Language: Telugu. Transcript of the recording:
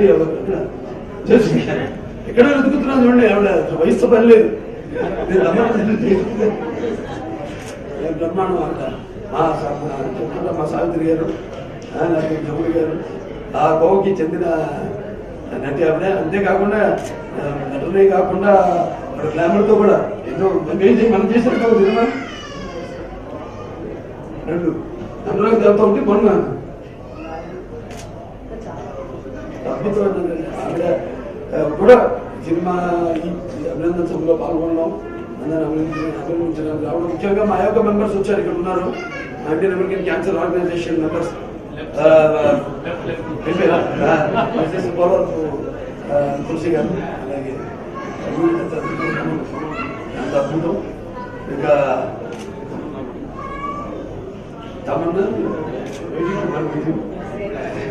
నటి ఎవరు? ఎక్కడ వెతుకుతున్నాను చూడండి ఆవిడ వయసు పని లేదు నేను బ్రహ్మాండం. అంట. మా సా- మా సావిత్రి గారు ఆ, నాకు జముడి గారు ఆ కోవకి చెందిన నటి ఆవిడ. అంతేకాకుండా నటనే కాకుండా గ్లామర్తో కూడా ఎన్నో మనం ఏం కదా రెండు. అందులో దేవత ఉంటే కొన్నాను అద్భుతమైన ఆవిడ కూడా సినిమా అభినందన సభలో పాల్గొన్నాం అందరిని అభినందించడం అభినందించడం రావడం ముఖ్యంగా మా యొక్క మెంబర్స్ వచ్చారు ఇక్కడ ఉన్నారు Indian American cancer organization members Tulasi గారు అలాగే అంత అద్భుతం ఇంకా తమన్నా